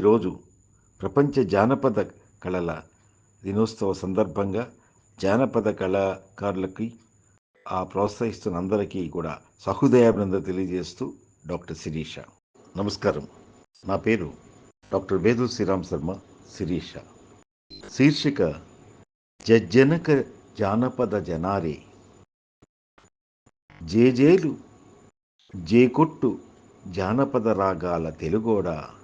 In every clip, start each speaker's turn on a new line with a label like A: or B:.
A: ఈరోజు ప్రపంచ జానపద కళల దినోత్సవ సందర్భంగా జానపద కళాకారులకి ఆ ప్రోత్సహిస్తున్న అందరికీ కూడా సహృదయాభినందన తెలియజేస్తూ డాక్టర్ శిరీష. నమస్కారం. నా పేరు డాక్టర్ వేదు శ్రీరామ్ శర్మ శిరీష. శీర్షిక జజ్జనక జానపద జనారే. జేజేలు జేకొట్టు జానపద రాగాల తెలుగోడ?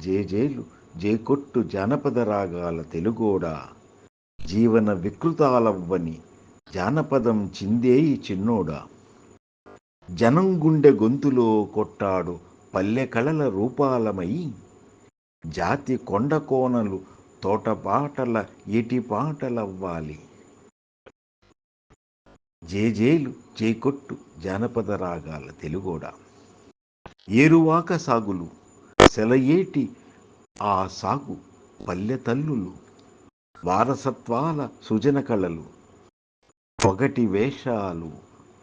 A: జేజేలు జేకొట్టు జానపద రాగాల తెలుగోడా. జీవన వికృతాలవ్వని జానపదం చిందేయి చిన్నోడా. జనం గుండె గొంతులో కొట్టాడు పల్లె కళల రూపాలమై. జాతి కొండ కోనలు తోటపాటల ఎటిపాటలవ్వాలి జేజేలు చేకొట్టు జానపద రాగాల తెలుగోడ. ఏరువాక సాగులు సెలయేటి ఆ సాగు పల్లె తల్లులు వారసత్వాల సృజన కళలు పొగటి వేషాలు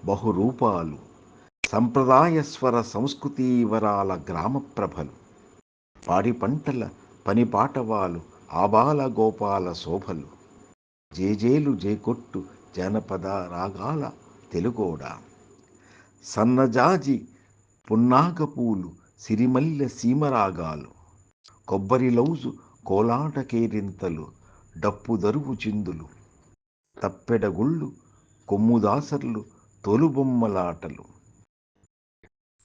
A: బహురూపాలు సంప్రదాయస్వర సంస్కృతీవరాల గ్రామప్రభలు గ్రామ ప్రభలు పాడి పంటల పని పాటవాలు ఆబాల గోపాల శోభలు జేజేలు జేకొట్టు జానపద రాగాల తెలుగోడ సన్నజాజి పున్నాగపూలు సిరిమల్లె సీమరాగాలు కొబ్బరి లౌజు కోలాట కేరింతలు డప్పు దరువు చిందులు తప్పెడగుళ్ళు కొమ్ముదాసర్లు తొలుబొమ్మలాటలు.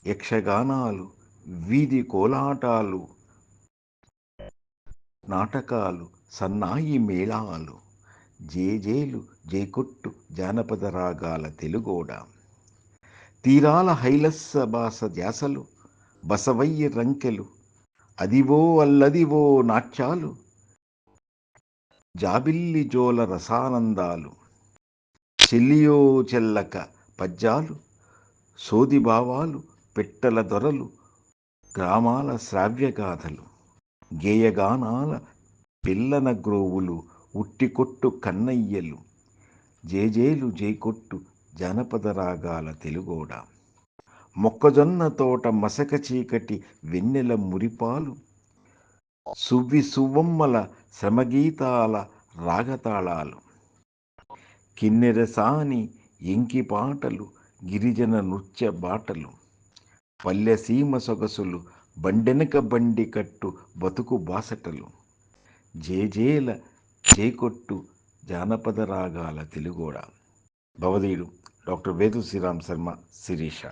A: యక్షగానాలు వీధి కోలాటాలు నాటకాలు సన్నాయి మేళాలు జేజేలు జేకొట్టు జానపద రాగాల తెలుగోడ. తీరాల హైలస్స బాస ధ్యాసలు బసవయ్య రంకెలు అదివో అల్లదివో నాట్యాలు జాబిల్లి జోల రసానందాలు చెల్లియో చెల్లక పద్యాలు సోదిభావాలు పెట్టల దొరలు గ్రామాల శ్రావ్యగాథలు గేయగానాల పిల్లన గ్రోవులు ఉట్టికొట్టు కన్నయ్యలు జేజేలు జేకొట్టు జానపద రాగాల తెలుగోడ. మొక్కజొన్న తోట మసక చీకటి వెన్నెల మురిపాలు. సువ్వి సువ్వమ్మల శ్రమగీతాల రాగతాళాలు. కిన్నెరసాని ఎంకి పాటలు గిరిజన నృత్య బాటలు. పల్లెసీమ సొగసులు బండెనక బండి కట్టు బతుకు బాసటలు. జేజేల చేకొట్టు జానపద రాగాల తెలుగోడ. భవదీయుడు డాక్టర్ వేదు శ్రీరామ్ శర్మ శిరీష.